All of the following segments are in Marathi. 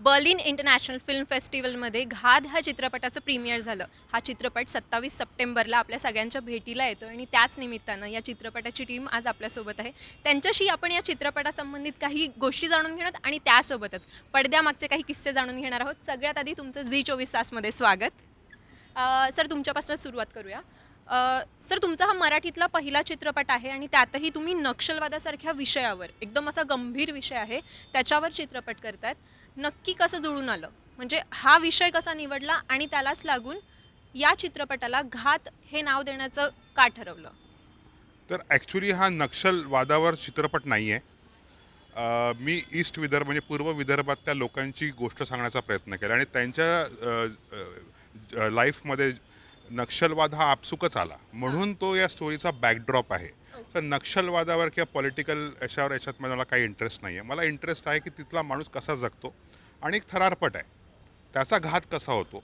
बर्लिन इंटरनॅशनल फिल्म फेस्टिवलमध्ये घाद ह्या चित्रपटाचं प्रीमियर झालं. हा चित्रपट सत्तावीस सप्टेंबरला आपल्या सगळ्यांच्या भेटीला येतो आणि त्याच निमित्तानं या चित्रपटाची टीम आज आपल्यासोबत आहे. त्यांच्याशी आपण या चित्रपटासंबंधित काही गोष्टी जाणून घेणार आणि त्यासोबतच पडद्यामागचे काही किस्से जाणून घेणार आहोत. सगळ्यात आधी तुमचं झी चोवीस तासमध्ये स्वागत. सर तुमच्यापासून सुरुवात करूया. सर तुमचा हा मराठीतला पहिला चित्रपट आहे आणि त्यातही तुम्ही नक्षलवादासारख्या विषयावर एकदम असा गंभीर विषय आहे त्याच्यावर चित्रपट करतात नक्की कसं जुळून आलं? म्हणजे हा विषय कसा निवडला आणि त्यालाच लागून या चित्रपटाला घात हे नाव देण्याचं का ठरवलं? तर ॲक्च्युली हा नक्षलवादावर चित्रपट नाही आहे मी ईस्ट विदर्भ म्हणजे पूर्व विदर्भात त्या लोकांची गोष्ट सांगण्याचा प्रयत्न केला आणि त्यांच्या लाईफमध्ये नक्षलवाद हा आपसुकच आला. म्हणून तो या स्टोरीचा बॅकड्रॉप आहे. तर नक्षलवादावर किंवा पॉलिटिकल याच्यावर याच्यात मला काही इंटरेस्ट नाही आहे मला इंटरेस्ट आहे की तिथला माणूस कसा जगतो आणि एक थरारपट आहे. त्याचा घात कसा होतो?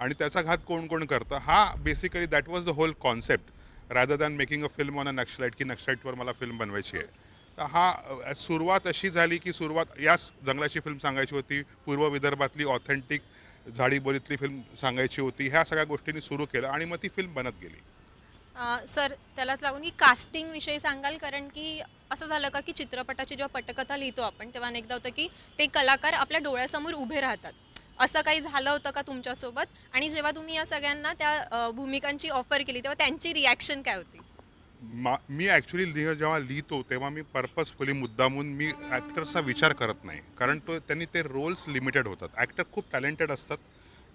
आणि त्याचा घात कोण कोण करतं? हा basically that was the whole concept rather than making a film on a Naxalite की नक्सलाईटवर मला फिल्म बनवायची आहे. तर हा सुरुवात अशी झाली की सुरुवात याच जंगलाची फिल्म सांगायची होती. पूर्व विदर्भातली ऑथेंटिक झाडीबोलीतली फिल्म सांगायची होती. ह्या सगळ्या गोष्टींनी सुरू केलं आणि मग ती फिल्म बनत गेली. सर त्यालाच लागून की कास्टिंग विषयी सांगाल? कारण की असं झालं का की चित्रपटाची जेव्हा पटकथा लिहितो आपण तेव्हा अनेकदा होतं की ते कलाकार आपल्या डोळ्यासमोर उभे राहतात. असं काही झालं होतं का तुमच्यासोबत? आणि जेव्हा तुम्ही या सगळ्यांना त्या भूमिकांची ऑफर केली तेव्हा त्यांची रिॲक्शन काय होती? मा मी ॲक्च्युली लिह जेव्हा लिहितो तेव्हा मी पर्पजफुली मुद्दामून मी ॲक्टर्सचा विचार करत नाही. कारण तो त्यांनी ते रोल्स लिमिटेड होतात. ॲक्टर खूप टॅलेंटेड असतात.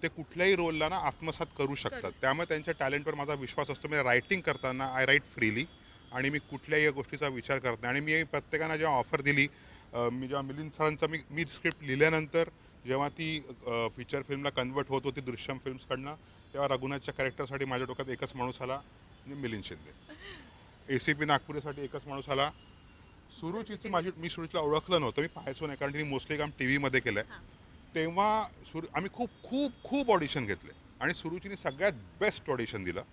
ते कुठल्याही रोलला ना आत्मसात करू शकतात. त्यामुळे त्यांच्या टॅलेंटवर माझा विश्वास असतो. मी रायटिंग करताना आय राईट फ्रीली आणि मी कुठल्याही गोष्टीचा विचार करत नाही. आणि मी प्रत्येकानं जेव्हा ऑफर दिली मी जेव्हा मिलिंद सरांचा मी मी स्क्रिप्ट लिहिल्यानंतर जेव्हा ती फीचर फिल्मला कन्वर्ट होत होती दृश्यम फिल्म्सकडनं तेव्हा रघुनाथच्या कॅरेक्टरसाठी माझ्या डोक्यात एकच माणूस आला म्हणजे Milind Shinde. A C P नागपुरीसाठी एकच माणूस आला. सुरुचीची माझी मी सुरुचीला ओळखलं नव्हतं. मी पाहायचो नाही कारण तिने मोस्टली काम टी व्हीमध्ये केलं. आहे तेव्हा सुरू आम्ही खूप खूप खूप ऑडिशन घेतले. आणि सुरुचीने सगळ्यात बेस्ट ऑडिशन दिलं.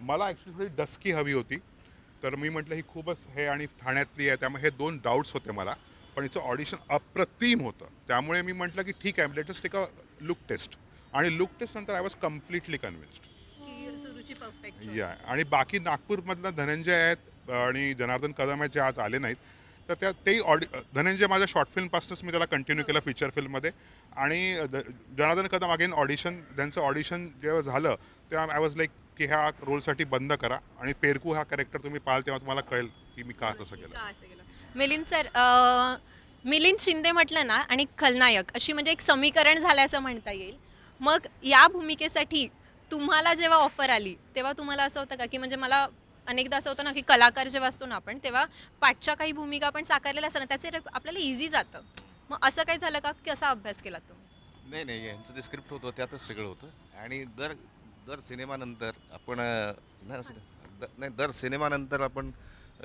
मला ॲक्च्युली थोडी डस्की हवी होती. तर मी म्हटलं ही खूपच हे आणि ठाण्यातली आहे. त्यामुळे हे दोन डाऊट्स होते मला. पण हिचं ऑडिशन अप्रतिम होतं. त्यामुळे मी म्हटलं की ठीक आहे latest take a look test आणि लुक टेस्ट नंतर आय वॉज कम्प्लिटली कन्व्हिन्स्ड या आणि बाकी नागपूरमधनं धनंजय आहेत आणि जनार्दन कदम आहेत जे आज आले नाहीत. तर त्या तेही ऑडि धनंजय माझ्या शॉर्ट फिल्मपासूनच मी त्याला कंटिन्यू केलं फीचर फिल्ममध्ये आणि द- जनार्दन कदम अगेन ऑडिशन त्यांचं ऑडिशन जेव्हा झालं तेव्हा आय वॉज लाईक की ह्या रोलसाठी बंद करा आणि पेरकू हा कॅरेक्टर तुम्ही पाहाल तेव्हा तुम्हाला कळेल की मी का तसं केलं. मिलिंद सर मिलिंद शिंदे म्हटलं ना आणि खलनायक अशी म्हणजे एक समीकरण झालं असं म्हणता येईल. मग या भूमिकेसाठी तुम्हाला जेव्हा ऑफर आली तेव्हा तुम्हाला असं होतं का? की म्हणजे मला अनेकदा असं होतं ना की कलाकार जेव्हा असतो ना आपण तेव्हा पाठच्या काही भूमिका आपण साकारलेल्या असतात ना त्याचे आपल्याला इझी जातं. मग असं काही झालं का? की असा अभ्यास केला तुम्ही? नाही नाही यांचं जे स्क्रिप्ट होतं त्यातच सगळं होतं. आणि दर दर सिनेमानंतर आपण नाही दर सिनेमानंतर आपण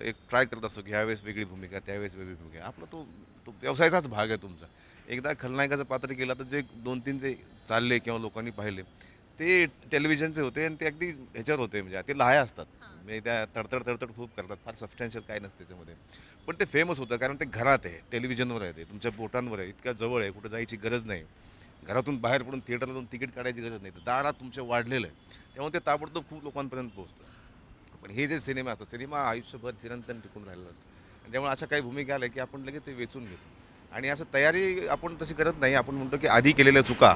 एक ट्राय करत असतो की ह्यावेळेस वेगळी भूमिका त्यावेळेस वेगळी भूमिका. आपला तो तो व्यवसायाचाच भाग आहे तुमचा. एकदा खलनायकाचं पात्र केलं तर जे दोन तीन जे चालले किंवा लोकांनी पाहिले ते टेलिव्हिजनचे होते आणि ते अगदी ह्याच्यावर होते म्हणजे ते लहाय असतात. म्हणजे त्या तडतड तडतड खूप करतात. फार सबस्टॅन्शियल काय नसते त्याच्यामध्ये. पण ते फेमस होतं कारण ते घरात आहे. टेलिव्हिजनवर आहे ते. तुमच्या बोटांवर आहे. इतक्या जवळ आहे. कुठं जायची गरज नाही. घरातून बाहेर पडून थिएटरला जाऊन तिकीट काढायची गरज नाही. तर दारात तुमच्या वाढलेलं आहे. त्यामुळे ते ताबडतोब खूप लोकांपर्यंत पोहोचतं. पण हे जे सिनेमा असतात सिनेमा आयुष्यभर चिरंतन टिकून राहिलेला असतो. आणि त्यामुळे अशा काही भूमिका आल्या की आपण लगेच ते वेचून घेतो. आणि असं तयारी आपण तशी करत नाही. आपण म्हणतो की आधी केलेल्या चुका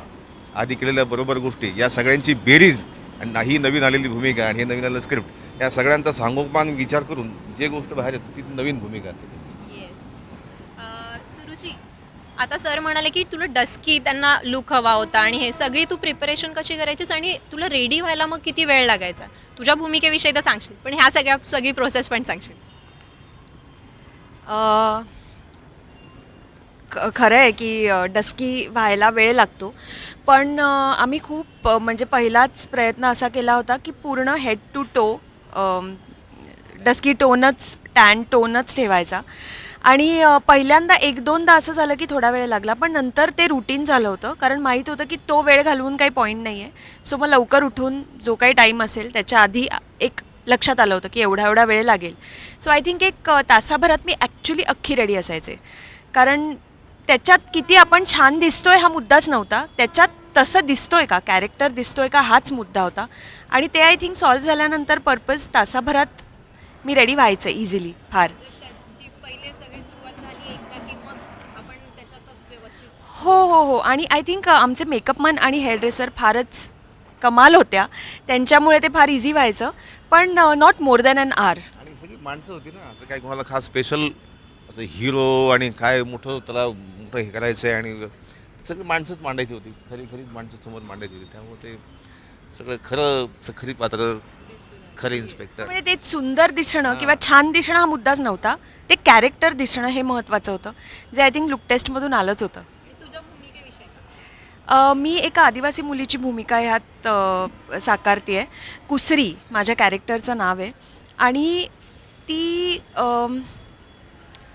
आधी केलेल्या बरोबर गोष्टी या सगळ्यांची बेरीज आणि ही नवीन आलेली भूमिका आणि हे नवीन आलेलं स्क्रिप्ट या सगळ्यांचा सांगोपान विचार करून जे गोष्ट बाहेर येते ती नवीन भूमिका असते त्यांची. येस सुरुची आता सर म्हणाले की तुला डस्की त्यांना लुक हवा होता आणि हे सगळी तू प्रिपरेशन कशी करायचीस आणि तुला रेडी व्हायला मग किती वेळ लागायचा? तुझ्या भूमिकेविषयी तर सांगशील पण ह्या सगळ्या सगळी प्रोसेस पण सांगशील. अ, ख- खरं आहे की अ, डस्की व्हायला वेळ लागतो. पण अ, आम्ही खूप अ, म्हणजे पहिलाच प्रयत्न असा केला होता की पूर्ण हेड टू टो डस्की टोनच टॅन टोनच ठेवायचा. आणि पहिल्यांदा एक दोनदा असं झालं की थोडा वेळ लागला पण नंतर ते रुटीन झालं होतं कारण माहीत होतं की तो वेळ घालवून काही पॉईंट नाही आहे सो मग लवकर उठून जो काही टाईम असेल त्याच्या आधी एक लक्षात आलं होतं की एवढा एवढा वेळ लागेल. सो आय थिंक एक तासाभरात मी ॲक्च्युली अख्खी रेडी असायचे. कारण त्याच्यात किती आपण छान दिसतोय हा मुद्दाच नव्हता. त्याच्यात तसं दिसतोय का? कॅरेक्टर दिसतोय का? हाच मुद्दा होता. आणि ते आय थिंक सॉल्व्ह झाल्यानंतर पर्पज तासाभरात मी रेडी व्हायचं इझिली फार. जी पहिले सगळी सुरुवात झाली हो हो हो. आणि आय थिंक आमचे मेकअपमन आणि हेअरड्रेसर फारच कमाल होत्या. त्यांच्यामुळे ते फार इझी व्हायचं. पण not more than an hour आणि सगळी माणसं होती ना असं काय कोणाला खास स्पेशल असं हिरो आणि काय मोठं त्याला मोठं हे करायचं आहे आणि सगळी माणसंच मांडायची होती. खरी खरी माणसं समोर मांडायची होती. त्यामुळे ते सगळं खरं खरी पात्र खरे इन्स्पेक्टर म्हणजे ते सुंदर दिसणं किंवा छान दिसणं हा मुद्दाच नव्हता. ते कॅरेक्टर दिसणं हे महत्त्वाचं होतं. जे आय थिंक लुक टेस्टमधून आलंच होतं. आणि तुझ्या भूमिकेविषयी अ, मी एका आदिवासी मुलीची भूमिका ह्यात साकारते आहे कुसरी माझ्या कॅरेक्टरचं नाव आहे. आणि ती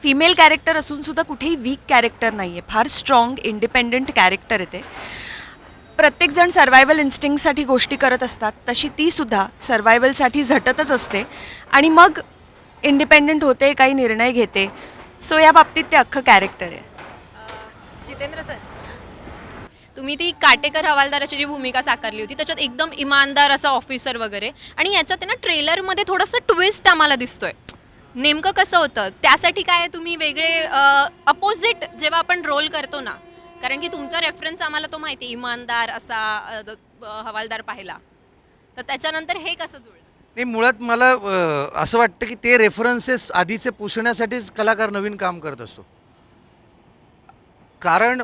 फिमेल कॅरेक्टर असूनसुद्धा कुठेही वीक कॅरेक्टर नाही आहे फार स्ट्रॉंग इंडिपेंडंट कॅरेक्टर आहे ते. प्रत्येकजण सर्वायवल इन्स्टिंगसाठी गोष्टी करत असतात. तशी तीसुद्धा सर्वायवलसाठी झटतच असते. आणि मग इंडिपेंडंट होते काही निर्णय घेते. सो या बाबतीत ते अख्खं कॅरेक्टर आहे. जितेंद्र सर तुम्ही ती काटेकर हवालदाराची जी भूमिका साकारली होती त्याच्यात एकदम इमानदार असा ऑफिसर वगैरे. आणि याच्यात आहे ना ट्रेलरमध्ये थोडंसं ट्विस्ट आम्हाला दिसतोय. नेमकं कसं होतं? त्यासाठी काय तुम्ही वेगळे अपोजिट जेव्हा आपण रोल करतो ना कारण की तुमचा रेफरन्स आम्हाला तो माहिती आहे, इमानदार असा अ, द- हवालदार पाहिला. तर त्याच्यानंतर हे कसं जुळलं? नाही मुळात मला अ, असं वाटतं की ते रेफरन्सेस आधीचे पुसण्यासाठीच कलाकार नवीन काम करत असतो. कारण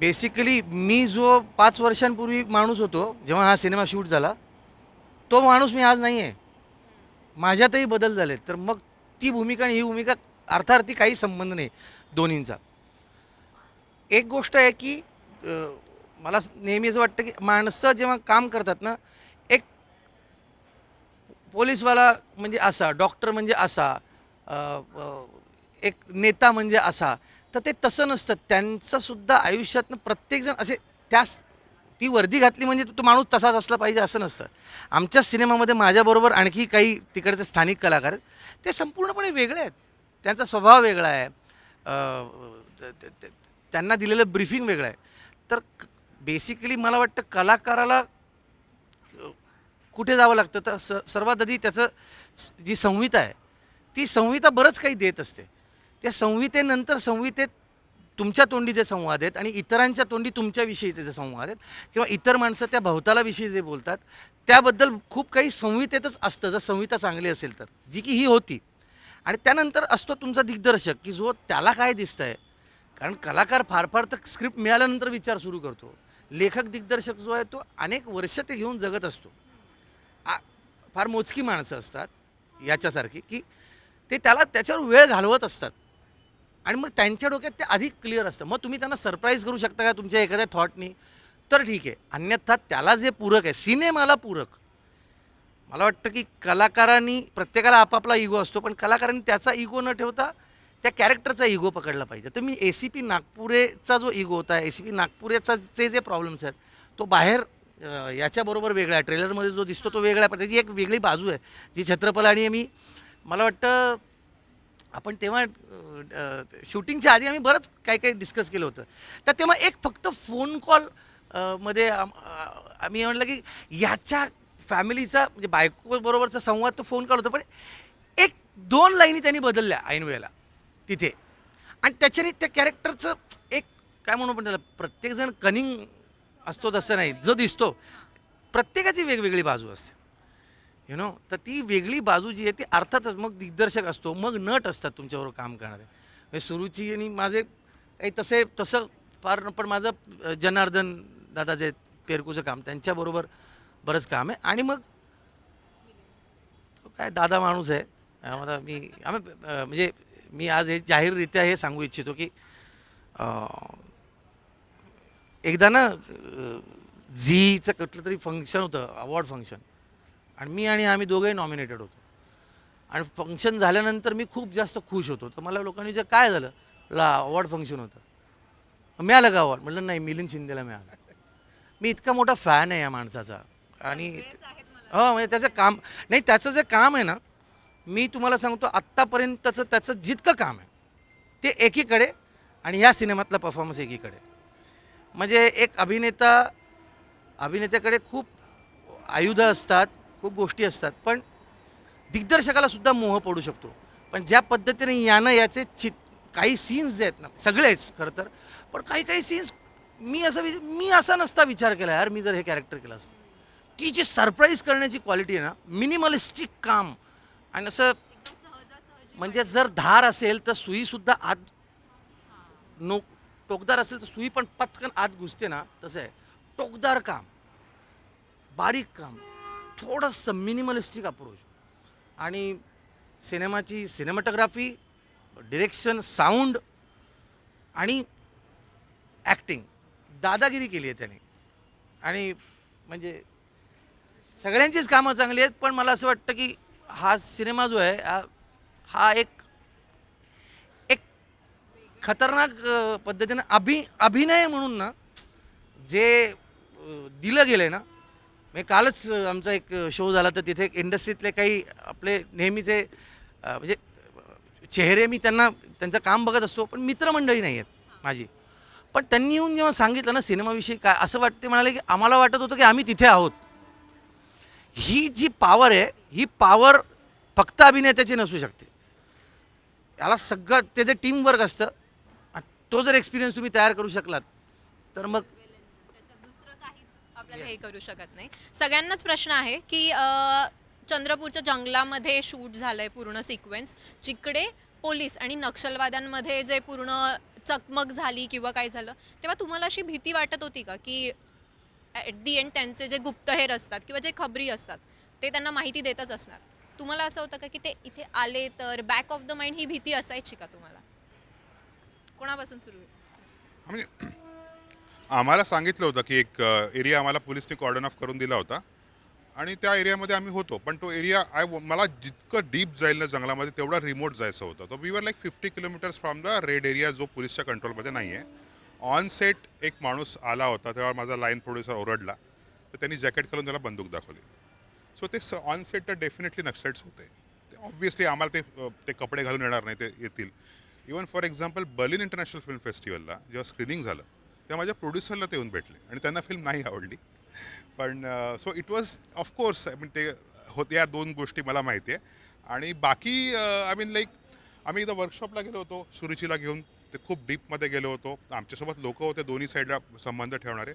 बेसिकली मी जो पाच वर्षांपूर्वी माणूस होतो जेव्हा हा सिनेमा शूट झाला तो माणूस मी आज नाही आहे माझ्यातही बदल झाले तर मग ती भूमिका आणि ही भूमिका अर्थार्थी काही संबंध नाही दोन्हींचा. एक गोष्ट आहे की मला नेहमी असं वाटतं की माणसं जेव्हा काम करतात ना एक पोलीसवाला म्हणजे असा डॉक्टर म्हणजे असा एक नेता म्हणजे असा तर ते तसं नसतं. त्यांचंसुद्धा आयुष्यातनं प्रत्येकजण असे त्याच ती वर्दी घातली म्हणजे तो माणूस तसाच असला पाहिजे असं नसतं. आमच्या सिनेमामध्ये माझ्याबरोबर आणखी काही तिकडचे स्थानिक कलाकार आहेत. ते संपूर्णपणे वेगळे आहेत. त्यांचा स्वभाव वेगळा आहे. त्यांना दिलेलं ब्रीफिंग वेगळं आहे. तर बेसिकली मला वाटतं कलाकाराला कुठे जावं लागतं? तर स सर्वात आधी त्याचं जी संहिता आहे ती संहिता बरंच काही देत असते. त्या संहितेनंतर संहितेत तुमच्या तोंडी जे संवाद आहेत आणि इतरांच्या तोंडी तुमच्याविषयीचे जे संवाद आहेत किंवा इतर माणसं त्या भवतालाविषयी जे बोलतात त्याबद्दल खूप काही संहितेतच असतं. जर संहिता चांगली असेल तर जी की ही होती. आणि त्यानंतर असतो तुमचा दिग्दर्शक की जो त्याला काय दिसतं आहे कारण कलाकार फार फार तर स्क्रिप्ट मिळाल्यानंतर विचार सुरू करतो. लेखक दिग्दर्शक जो आहे तो अनेक वर्ष ते घेऊन जगत असतो. आ- फार मोजकी माणसं असतात याच्यासारखी की ते त्याला त्याच्यावर वेळ घालवत असतात. आणि मग त्यांच्या डोक्यात ते अधिक क्लिअर असतं. मग तुम्ही त्यांना सरप्राईज करू शकता का तुमच्या एखाद्या थॉटनी तर ठीक आहे. अन्यथा त्याला जे पूरक आहे सिनेमाला पूरक. मला वाटतं की कलाकारांनी प्रत्येकाला आपापला इगो असतो पण कलाकारांनी त्याचा इगो न ठेवता त्या कॅरेक्टरचा इगो पकडला पाहिजे. तर मी ए सी पी नागपुरेचा जो इगो होता ए सी पी नागपुरेचा जे जे प्रॉब्लेम्स आहेत तो बाहेर याच्याबरोबर वेगळा आहे. ट्रेलरमध्ये जो दिसतो तो वेगळा पण त्याची एक वेगळी बाजू आहे जी छत्रपला आणि मी मला वाटतं आपण तेव्हा शूटिंगच्या आधी आम्ही बरंच काही काही डिस्कस केलं होतं. तर तेव्हा एक फक्त फोन कॉलमध्ये आम्ही म्हटलं की याच्या फॅमिलीचा म्हणजे बायकोबरोबरचा संवाद तो फोन कॉल होता पण एक दोन लाईनी त्यांनी बदलल्या ऐनवेळेला तिथे. आणि त्याच्याने त्या कॅरेक्टरचं एक काय म्हणू पण त्याला प्रत्येकजण कनिंग असतो तसं नाही जो दिसतो प्रत्येकाची वेगवेगळी बाजू असते. यु नो तर ती वेगळी बाजू जी आहे ती अर्थातच मग दिग्दर्शक असतो मग नट असतात तुमच्याबरोबर काम करणारे. म्हणजे सुरुची आणि माझे काही तसे तसं फार पण माझं जनार्दन दादा जे आहेत, पेरकूचं काम त्यांच्याबरोबर बरंच काम आहे. आणि मग तो काय दादा माणूस आहे. आम्हाला मी आम्ही म्हणजे मी आज हे जाहीररित्या हे सांगू इच्छितो की एकदा ना झीचं कुठलं तरी फंक्शन होतं अवॉर्ड फंक्शन आणि मी आणि आम्ही दोघंही नॉमिनेटेड होतो. आणि फंक्शन झाल्यानंतर मी खूप जास्त खुश होतो. तर मला लोकांनी जे काय झालं ला अवॉर्ड फंक्शन होतं. मिळालं का अवॉर्ड म्हटलं नाही मिलिंद शिंदेला मिळालं. मी इतका मोठा फॅन आहे या माणसाचा. आणि हो म्हणजे त्याचं काम नाही त्याचं जे काम आहे ना मी तुम्हाला सांगतो आत्तापर्यंतचं त्याचं जितकं काम आहे ते एकीकडे आणि ह्या सिनेमातला परफॉर्मन्स एकीकडे. म्हणजे एक अभिनेता अभिनेत्याकडे खूप आयुधं असतात. खूप गोष्टी असतात पण दिग्दर्शकाला सुद्धा मोह पडू शकतो. पण ज्या पद्धतीने यानं याचे चित काही सीन्स जे आहेत ना सगळेच खरं तर पण काही काही सीन्स मी असं वि- मी असा नसता विचार केला यार मी जर हे कॅरेक्टर केलं असतं. ती जी सरप्राईज करण्याची क्वालिटी आहे ना मिनिमलिस्टिक काम. आणि असं म्हणजे जर धार असेल तर सुईसुद्धा आत नो टोकदार असेल तर सुई पण पटकन आत घुसते ना तसं आहे. टोकदार काम. बारीक काम. थोडंसं मिनिमलिस्टिक अप्रोच आणि सिनेमाची सिनेमॅटोग्राफी डिरेक्शन साऊंड आणि ॲक्टिंग दादागिरी केली आहे त्याने. आणि म्हणजे सगळ्यांचीच कामं चांगली आहेत पण मला असं वाटतं की हा सिनेमा जो आहे हा- हा एक एक खतरनाक पद्धतीनं अभि अभिनय म्हणून ना जे दिलं गेलं आहे ना म्हणजे कालच आमचा एक शो झाला तर तिथे एक इंडस्ट्रीतले काही आपले नेहमीचे म्हणजे चेहरे मी त्यांना त्यांचं काम बघत असतो पण मित्रमंडळी नाही आहेत माझी. पण त्यांनी येऊन जेव्हा सांगितलं ना सिनेमाविषयी काय असं वाटते म्हणाले की आम्हाला वाटत होतं की आम्ही तिथे आहोत. ही जी पॉवर आहे ही पॉवर फक्त अभिनेत्याची नसू शकते. याला सगळं त्याचं टीमवर्क असतं तो जर एक्सपिरियन्स तुम्ही तयार करू शकलात तर मग आपल्याला हे करू शकत नाही. सगळ्यांनाच प्रश्न आहे की चंद्रपूरच्या जंगलामध्ये शूट झालंय पूर्ण सिक्वेन्स जिकडे पोलीस आणि नक्षलवाद्यांमध्ये जे पूर्ण चकमक झाली किंवा काय झालं तेव्हा तुम्हाला अशी भीती वाटत होती का? की ॲट दी एंड त्यांचे जे गुप्तहेर असतात किंवा जे खबरी असतात ते त्यांना माहिती देतच असणार. तुम्हाला असं होतं का की ते इथे आले तर बॅक ऑफ द माइंड ही भीती असायची का तुम्हाला? कोणापासून सुरू म्हणजे आम्हाला सांगितलं होतं की एक एरिया आम्हाला पोलिसने कॉर्डन ऑफ करून दिला होता. आणि त्या एरियामध्ये आम्ही होतो पण तो एरिया आय मला जितकं डीप जाईल ना जंगलामध्ये तेवढा रिमोट जायचं होतं. तो we were like fifty kilometres from the red area जो पोलिसच्या कंट्रोलमध्ये नाही आहे ऑन सेट एक माणूस आला होता तेव्हा माझा लाईन प्रोड्युसर ओरडला. तर त्यांनी जॅकेट घालून त्याला बंदूक दाखवली. सो ते ऑन सेट तर डेफिनेटली नक्सलाइट्स होते. ते ऑब्व्हियसली आम्हाला ते ते कपडे घालून येणार नाही ते येतील. Even for example Berlin international film फेस्टिवलला जेव्हा स्क्रीनिंग झालं तेव्हा माझ्या प्रोड्युसरला ते येऊन भेटले आणि त्यांना फिल्म नाही आवडली. पण so it was of course I mean ते होते या दोन गोष्टी मला माहिती आहे. आणि बाकी आय मीन लाईक आम्ही एकदा वर्कशॉपला गेलो होतो सुरुचीला घेऊन. ते खूप डीपमध्ये गेलो होतो. आमच्यासोबत लोक होते दोन्ही साईडला संबंध ठेवणारे.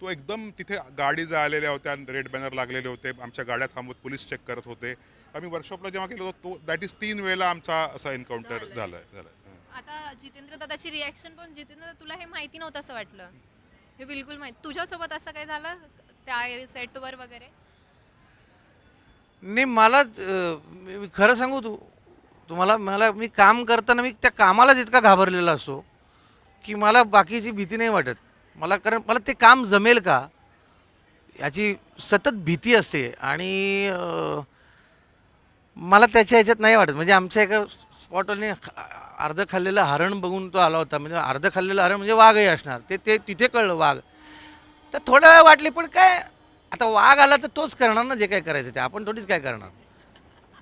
तो एकदम तिथे गाडी जा आलेल्या होत्या रेड बॅनर लागलेले होते. आमच्या गाड्या थांबवत पोलीस चेक करत होते. आम्ही वर्कशॉपला जेव्हा गेलो होतो तो दॅट इज तीन वेळेला आमचा असा एन्काउंटर. झाला झाला आता जितेंद्र दादाची रिॲक्शन पण जितेंद्र तुला हे माहिती नव्हतं असं वाटलं? हे बिलकुल माहिती तुझ्यासोबत असं काय झालं? त्या सेटवर वगैरे? नाही मला अं, मी खरं सांगू तू तुम्हाला मला मी काम करताना मी त्या कामालाच इतका घाबरलेला असतो की मला बाकीची भीती नाही वाटत. मला कारण मला ते काम जमेल का? याची सतत भीती असते आणि अं, मला त्याच्या ह्याच्यात नाही वाटत. म्हणजे आमच्या एका स्पॉटवरने अर्ध खाल्लेलं हरण बघून तो आला होता. म्हणजे अर्ध खाल्लेलं हरण म्हणजे वाघही असणार. ते ते तिथे कळलं वाघ. तर थोडा वेळ वाटले पण काय? आता वाघ आला तर तोच करणार ना जे काय करायचं ते. आपण थोडीच काय करणार?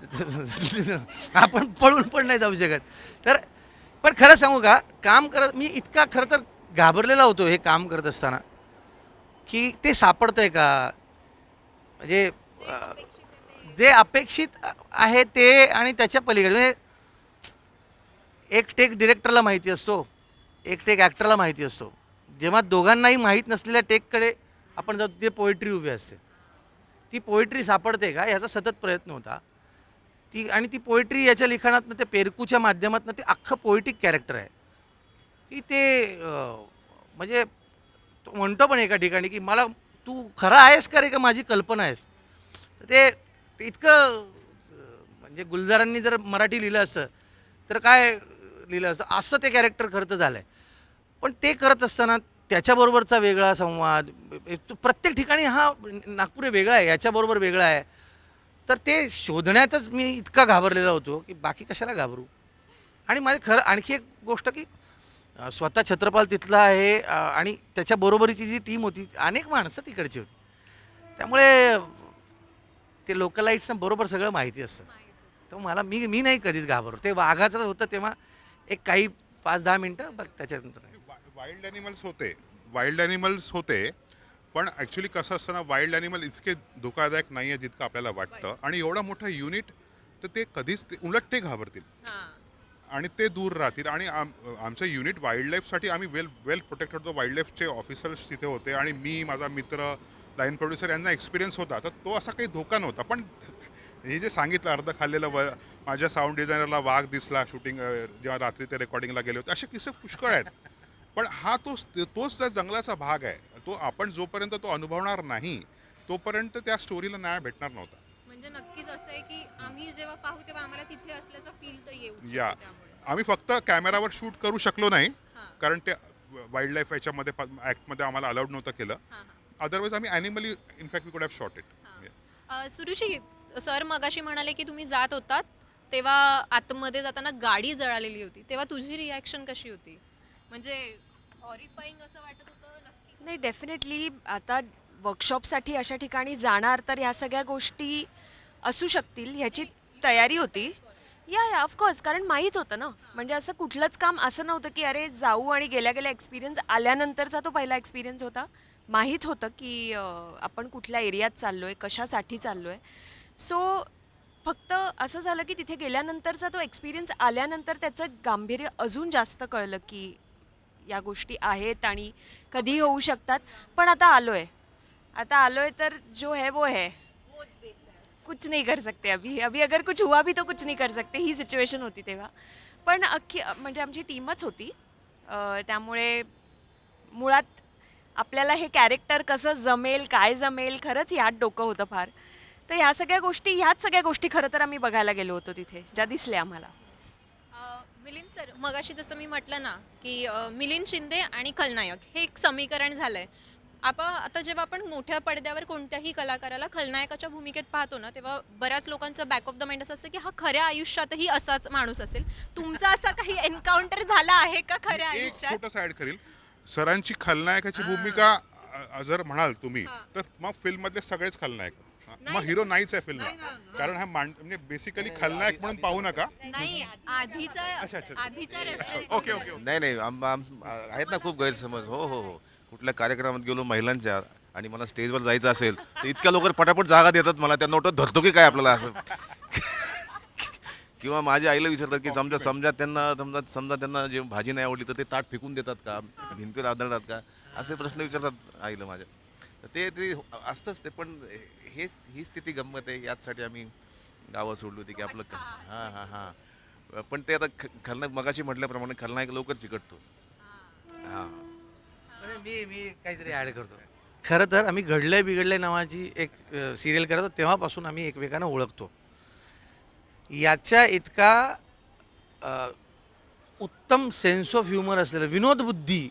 आपण पळून पण नाही जाऊ शकत. तर पण खरं सांगू का? काम करत मी इतका खरं तर घाबरलेला होतो हे काम करत असताना की ते सापडतंय का? म्हणजे जे अपेक्षित आहे ते आणि त्याच्या पलीकडे. म्हणजे एक टेक डिरेक्टरला माहिती असतो एक टेक ॲक्टरला माहिती असतो. जेव्हा दोघांनाही माहीत नसलेल्या टेककडे आपण जातो तिथे पोएट्री उभी असते. ती पोएट्री सापडते का? याचा सतत प्रयत्न होता. ती आणि ती पोएट्री याच्या लिखाणातनं ते पेरकूच्या माध्यमातून ते अख्खं पोएटिक कॅरेक्टर आहे. की ते म्हणजे तो म्हणतो पण एका ठिकाणी की मला तू खरा आहेस का रे का माझी कल्पना आहेस? तर ते इतकं म्हणजे गुलजारांनी जर मराठी लिहिलं असतं तर काय लिहिलं असतं. असं ते कॅरेक्टर खरं तर झालं आहे पण ते करत असताना त्याच्याबरोबरचा वेगळा संवाद तो प्रत्येक ठिकाणी हा नागपूर हे वेगळा आहे याच्याबरोबर वेगळा आहे. तर ते शोधण्यातच मी इतका घाबरलेला होतो की बाकी कशाला घाबरू? आणि माझे खरं आणखी एक गोष्ट की स्वतः छत्रपाल तिथला आहे आणि त्याच्याबरोबरीची जी टीम होती अनेक माणसं तिकडची होती. त्यामुळे ते लोकलाईट्सना बरोबर सगळं माहिती असतं. तर मला मी मी नाही कधीच घाबरलो. ते वाघाचं होतं तेव्हा एक काही पाच दहा मिनटं बघ त्याच्यानंतर. वाईल्ड ॲनिमल्स होते. वाईल्ड ॲनिमल्स होते पण ॲक्च्युली कसं असतं ना वाईल्ड ॲनिमल इतके धोकादायक नाही आहे जितकं आपल्याला वाटतं. आणि एवढं मोठं युनिट तर ते कधीच ते उलट ते घाबरतील. आणि ते दूर राहतील. आणि आम आमचं युनिट वाईल्ड लाईफसाठी आम्ही वेल वेल प्रोटेक्टेड होतो. वाईल्ड लाईफचे ऑफिसर्स तिथे होते. आणि मी माझा मित्र लाईन प्रोड्युसर यांना एक्सपिरियन्स होता. तर तो असा काही धोका नव्हता. पण हे जे सांगितलं अर्ध खाल्लेलं व माझ्या साऊंड डिझायनरला वाघ दिसला शूटिंग जेव्हा रात्री ते रेकॉर्डिंगला गेले होते असे किस्से पुष्कळ आहेत. पण हा तोच तोच त्या जंगलाचा भाग आहे. तो आपण जोपर्यंत तो अनुभवणार नाही तोपर्यंत त्या स्टोरीला न्याय भेटणार नव्हता. म्हणजे नक्कीच असं आहे की आम्ही जेव्हा पाहू तेव्हा आम्हाला तिथे असल्याचा फील तर येऊ या. आम्ही फक्त कॅमेरावर शूट करू शकलो नाही कारण ते वाईल्ड लाईफ याच्यामध्ये ॲक्टमध्ये आम्हाला अलाउड नव्हतं केलं. अदरवाईज आम्ही ॲनिमली in fact we could have shot it Suruchi sir मगाशी म्हणाले की तुम्ही जात होतात तेव्हा आतमध्ये जाताना गाडी जळालेली होती तेव्हा तुझी रिॲक्शन कशी होती? म्हणजे हॉरिफाईंग असं वाटत होतं नक्की नाही डेफिनेटली आता वर्कशॉपसाठी अशा ठिकाणी जाणार तर ह्या सगळ्या गोष्टी असू शकतील ह्याची तयारी होती. या या ऑफकोर्स कारण माहीत होतं ना. म्हणजे असं कुठलंच काम असं नव्हतं की अरे जाऊ आणि गेल्या गेल्या एक्सपिरियन्स आल्यानंतरचा तो पहिला एक्सपिरियन्स होता. माहीत होतं की आपण कुठल्या एरियात चाललो आहे कशासाठी चाललो आहे सो फक्त असं झालं की तिथे गेल्यानंतरचा तो एक्सपिरियन्स आल्यानंतर त्याचं गांभीर्य अजून जास्त कळलं की या गोष्टी आहेत आणि कधी होऊ शकतात. पण आता आलो आहे आता आलो आहे तर जो है वो है. कुछ नाही कर सकते अभी. अभी अगर कुछ हुआ भी तो कुछ नाही कर सकते. ही सिच्युएशन होती तेव्हा. पण अख्खी म्हणजे आमची टीमच होती. त्यामुळे मुळात आपल्याला हे कॅरेक्टर कसं जमेल काय जमेल खरंच यात डोकं होतं फार. तर ह्या सगळ्या गोष्टी ह्याच सगळ्या गोष्टी खरं तर आम्ही बघायला गेलो होतो तिथे ज्या दिसल्या आम्हाला. मिलिंद सर मगाशी जसं मी म्हटलं ना की मिलिंद शिंदे आणि खलनायक हे एक समीकरण झालंय. आपण आता जेव्हा आपण मोठ्या पडद्यावर कोणत्याही कलाकाराला खलनायकाच्या भूमिकेत पाहतो ना तेव्हा बऱ्याच लोकांचं बॅक ऑफ द माइंड असं असतं की हा खऱ्या आयुष्यातही असाच माणूस असेल. तुमचा असा काही एन्काउंटर झाला आहे का खऱ्या एक आयुष्यात? छोटंसं ऍड करील. सरांची खलनायकाची भूमिका जर म्हणाल तुम्ही. तर मग फिल्म मधले सगळेच खलनायक. मग हिरो नाहीच आहे फिल्मला. कारण हा मांड म्हणजे बेसिकली खलनायक म्हणून पाहू नका. नाही आधीचा अच्छा, अच्छा. आधीचा ओके ओके नाही नाही आम आम आहेत ना खूप गैरसमज. हो हो हो. कुठल्या कार्यक्रमात गेलो महिलांच्या आणि मला स्टेजवर जायचं असेल तर इतक्या लवकर पटापट जागा देतात मला. त्या नोटात धरतो की काय आपल्याला असं? किंवा माझ्या आईला विचारतात की समजा समजा त्यांना समजा समजा त्यांना जे भाजी नाही आवडली तर ते ताट फेकून देतात का? भिंतीवर आदळतात का? असे प्रश्न विचारतात आईला माझ्या. तर ते ते असतंच ते पण हे ही स्थिती गंमत आहे. याचसाठी आम्ही गावं सोडली होती की आपलं हां हां हां पण ते आता ख खलनायक मगाशी म्हटल्याप्रमाणे खलनायक लवकर चिकटतो. हां. मी मी काहीतरी ॲड करतो. खरं तर आम्ही घडलंय बिघडलंय नावाची एक सिरियल करत होतो तेव्हापासून आम्ही एकमेकांना ओळखतो. याच्या इतका उत्तम सेन्स ऑफ ह्युमर असलेलं विनोदबुद्धी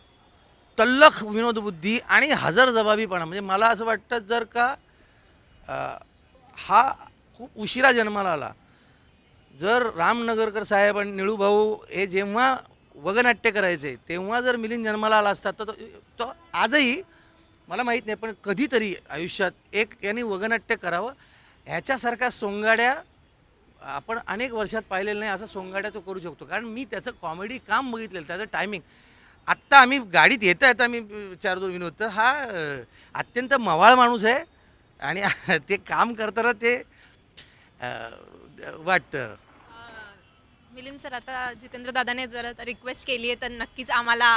तल्लख विनोदबुद्धी आणि हजरजबाबीपणा म्हणजे मला असं वाटतं जर का हा खूप उशिरा जन्माला आला. जर रामनगरकर साहेब आणि निळूभाऊ हे जेव्हा वगनाट्य करायचे तेव्हा जर मिलिंद जन्माला आला असता तर तो- तो आजही मला माहीत नाही पण कधीतरी आयुष्यात एक यांनी वगनाट्य करावं. ह्याच्यासारख्या सोंगाड्या आपण अनेक वर्षात पाहिलेलं नाही असा सोंगाड्या तो करू शकतो. कारण मी त्याचं कॉमेडी काम बघितलेलं त्याचं टायमिंग आत्ता आम्ही गाडीत येता येता आम्ही दोन विनोद तर हा अत्यंत मवाळ माणूस आहे. आणि ते काम करताना ते अं, वाटतं. मिलिंद सर आता जितेंद्र दादाने जर रिक्वेस्ट केली आहे तर नक्कीच आम्हाला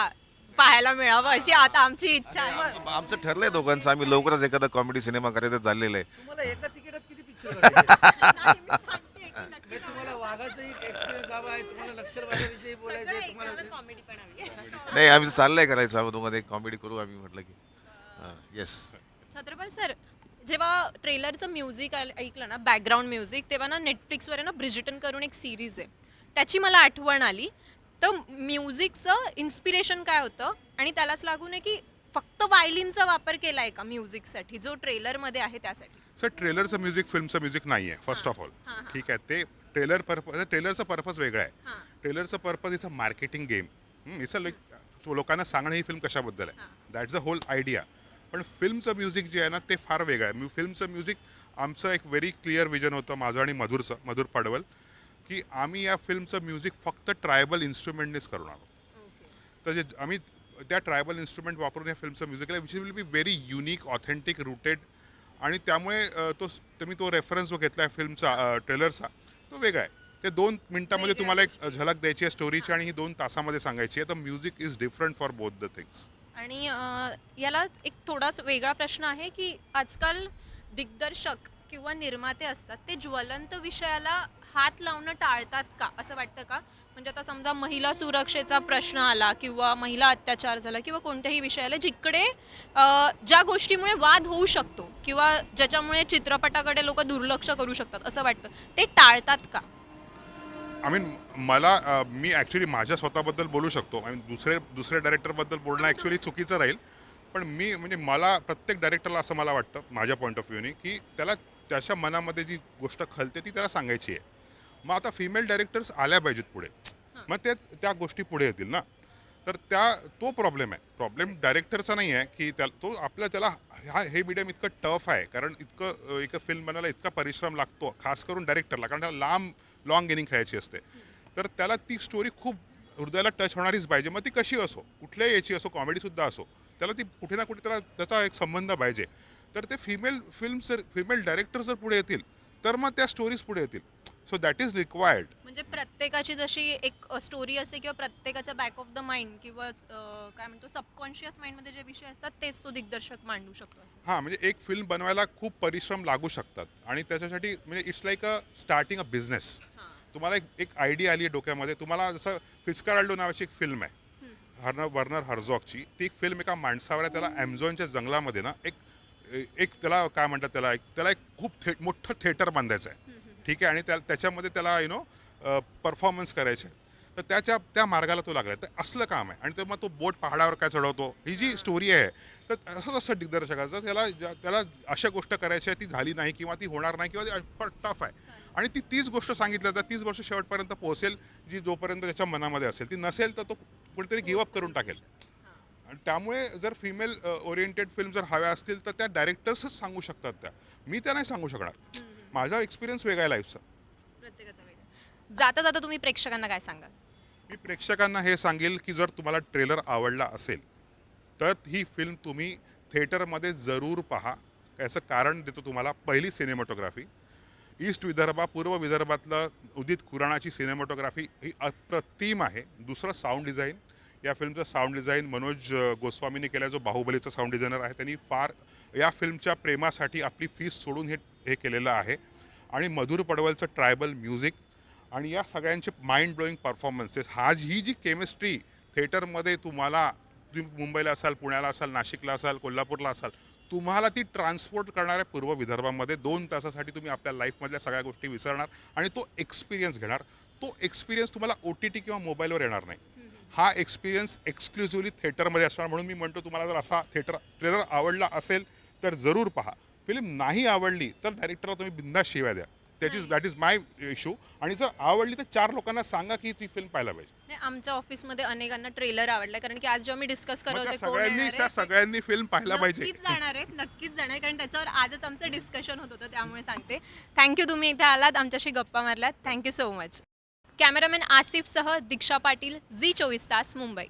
पाहायला मिळावं अशी आता आमची इच्छा आहे. आम- आमचं ठरलंय दोघांचं. आम्ही लवकरच एखादा कॉमेडी सिनेमा करायचं चाललेलं आहे. तुम्हाला एका तिकिटात किती पिक्चर नाही, मी सांगते की नक्की तुम्हाला वाघाचा एक्सपिरियन्स हवा आहे. तुम्हाला नक्षलवादाविषयी बोलायचं आहे तुम्हाला कॉमेडी पण हवी आहे. नाही आम्ही चाललंय करायचं. दोघांना एक कॉमेडी करू आम्ही म्हटलं की येस छत्रपती सर जेव्हा ट्रेलरचं म्युझिक ऐकलं ना बॅकग्राऊंड म्युझिक तेव्हा ना नेटफ्लिक्सवर आहे ना ब्रिजिटन करून एक सिरीज आहे. त्याची मला आठवण आली. तर म्युझिकचं इन्स्पिरेशन काय होतं? आणि त्यालाच लागून आहे की फक्त वायलिनचा वापर केला आहे का म्युझिकसाठी? जो ट्रेलरमध्ये आहे त्यासाठी. सर ट्रेलरचं म्युझिक फिल्मचं म्युझिक नाही आहे फर्स्ट ऑफ ऑल. ठीक आहे ते ट्रेलर पर्पज ट्रेलरचं पर्पज वेगळं आहे. ट्रेलरचं purpose is a marketing game it's a like लोकांना सांगणं ही फिल्म कशाबद्दल आहे? दॅट्स द होल आयडिया पण फिल्मचं म्युझिक जे आहे ना ते फार वेगळं आहे. फिल्मचं म्युझिक आमचं एक व्हेरी क्लिअर विजन होतं माझं आणि मधुरचं मधुर पडवल की आम्ही या फिल्मचं म्युझिक फक्त ट्रायबल इन्स्ट्रुमेंटनेच करणार आहोत तर जे आम्ही त्या ट्रायबल इन्स्ट्रुमेंट वापरून या फिल्मचं म्युझिक केलं which will be very unique authentic rooted आणि त्यामुळे तो तुम्ही तो रेफरन्स जो घेतला आहे फिल्मचा ट्रेलरचा तो वेगळा आहे. ते दोन मिनिटामध्ये तुम्हाला एक झलक द्यायची आहे स्टोरीची आणि ही दोन तासामध्ये सांगायची आहे. तर music is different for both the things आणि याला एक थोडाच वेगळा प्रश्न आहे की आजकाल दिग्दर्शक किंवा निर्माते असतात ते ज्वलंत विषयाला हात लावणं टाळतात का? असं वाटतं का? म्हणजे आता समजा महिला सुरक्षेचा प्रश्न आला किंवा महिला अत्याचार झाला किंवा कोणत्याही विषयाला जिकडे ज्या गोष्टीमुळे वाद होऊ शकतो किंवा ज्याच्यामुळे चित्रपटाकडे लोक दुर्लक्ष करू शकतात असं वाटतं. ते टाळतात का? आय मीन मला मी ॲक्च्युली माझ्या स्वतःबद्दल बोलू शकतो. आय मीन दुसरे दुसऱ्या डायरेक्टरबद्दल बोलणं ॲक्च्युली चुकीचं राहील. पण मी म्हणजे मला प्रत्येक डायरेक्टरला असं मला वाटतं माझ्या पॉईंट ऑफ व्ह्यूने की त्याला त्याच्या मनामध्ये जी गोष्ट खलते ती त्याला सांगायची आहे. मग आता फिमेल डायरेक्टर्स आल्या पाहिजेत पुढे. मग ते त्या गोष्टी पुढे येतील ना. तर त्या तो प्रॉब्लेम आहे. प्रॉब्लेम डायरेक्टरचा नाही आहे की त्या तो आपल्या त्याला हा हे मीडियम इतकं टफ आहे. कारण इतकं एक फिल्म बनायला इतका परिश्रम लागतो खास करून डायरेक्टरला कारण त्याला लांब लॉंग गेनिंग खेळायची असते. तर त्याला ती स्टोरी खूप हृदयाला टच होणारीच पाहिजे. मग ती कशी असो कुठल्याही याची असो कॉमेडीसुद्धा असो त्याला ती कुठे ना कुठे त्याला त्याचा एक संबंध पाहिजे. तर ते फिमेल फिल्म जर फिमेल डायरेक्टर जर पुढे येतील तर मग त्या स्टोरीज पुढे येतील. सो दॅट इज रिक्वायर्ड म्हणजे प्रत्येकाची जशी एक स्टोरी असते किंवा प्रत्येकाच्या बॅक ऑफ द माइंड किंवा काय म्हणतो सबकॉन्शियस माइंडमध्ये जे विषय असतात तेच तो दिग्दर्शक मांडू शकतो. हां म्हणजे एक फिल्म बनवायला खूप परिश्रम लागू शकतात. आणि त्याच्यासाठी म्हणजे it's like a starting a business. तुम्हाला एक एक आयडिया आली आहे डोक्यामध्ये तुम्हाला जसं फिस्काराल्डो नावाची एक फिल्म आहे. हर्नर वर्नर हर्झॉकची ती एक फिल्म एका माणसावर आहे त्याला ॲमेझॉनच्या जंगलामध्ये ना एक एक त्याला काय म्हणतात त्याला एक त्याला एक खूप थे मोठं थिएटर बांधायचं आहे. ठीक आहे आणि त्या त्याच्यामध्ये त्याला यु नो परफॉर्मन्स करायचे आहे तर त्याच्या त्या मार्गाला तो लागला तर असलं काम आहे. आणि तर मग तो बोट पहाडावर काय चढवतो ही जी स्टोरी आहे तर असंच असं दिग्दर्शकाचं त्याला ज्या- त्याला अशा गोष्ट करायची आहे ती झाली नाही किंवा ती होणार नाही किंवा ती टफ आहे. आणि ती तीच गोष्ट सांगितली तर तीच गोष्ट शेवटपर्यंत पोहोचेल जी जोपर्यंत त्याच्या मनामध्ये असेल. ती नसेल तर तो कुठेतरी गिवअप करून टाकेल. आणि त्यामुळे जर फिमेल ओरिएंटेड फिल्म जर हव्या असतील तर त्या डायरेक्टर्सच सांगू शकतात त्या. मी त्या नाही सांगू शकणार. माझा एक्सपिरियन्स वेगळा आहे लाईफचा प्रत्येकाचा वेगळा जाता जाता तुम्ही प्रेक्षकांना काय सांगाल? मी प्रेक्षकांना हे सांगेल की जर तुम्हाला ट्रेलर आवडला असेल तर ही फिल्म तुम्ही थिएटरमध्ये जरूर पहा. याचं कारण देतो तुम्हाला पहिली सिनेमॅटोग्राफी ईस्ट विदर्भा पूर्व विदर्भातलं उदित खुराणाची सिनेमॅटोग्राफी ही अप्रतिम आहे. दुसरं साऊंड डिझाईन या फिल्मचं साऊंड डिझाईन मनोज गोस्वामीने केला जो बाहुबलीचा साऊंड डिझायनर आहे त्यांनी फार या फिल्मच्या प्रेमासाठी आपली फीस सोडून हे हे केलेलं आहे. आणि मधुर पडवलचं ट्रायबल म्युझिक आणि या सगळ्यांचे माइंड ब्लोईंग परफॉर्मन्सेस हा ही जी केमिस्ट्री थिएटरमध्ये तुम्हाला तुम्ही मुंबईला असाल पुण्याला असाल नाशिकला असाल कोल्हापूरला असाल तुम्हाला ती ट्रान्सपोर्ट करणाऱ्या पूर्व विदर्भामध्ये दोन तासासाठी तुम्ही आपल्या लाईफमधल्या सगळ्या गोष्टी विसरणार आणि तो एक्सपिरियन्स घेणार. तो एक्सपिरियन्स तुम्हाला ओ टी टी किंवा मोबाईलवर येणार नाही. हा एक्सपिरियन्स एक्सक्लुझिव्हली थिएटरमध्ये असणार. म्हणून मी म्हणतो तुम्हाला जर असा थिएटर ट्रेलर आवडला असेल तर जरूर पहा. फिल्म नाही आवडली तर डायरेक्टरला तुम्ही बिंदास शिव्या द्या. That is that is my issue आणि जर आवडली तर चार लोकांना सांगा की ती फिल्म पाहायला पाहिजे. नाही आमच्या ऑफिसमध्ये अनेकांना ट्रेलर आवडला कारण की आज जेव्हा मी डिस्कस करत मग त्या होते कोण सगळ्यांनी येणार त्या आहे, सगळ्यांनी फिल्म पाहायला पाहिजे. नक्कीच जाणार आहेत नक्कीच जाणार कारण त्याच्यावर आजच आमचं डिस्कशन होत होतं त्यामुळे सांगते. थँक्यू तुम्ही इथे आलात आमच्याशी गप्पा मारलात. Thank you so much cameraman आसिफसह Diksha Patil Zee चोवीस तास मुंबई.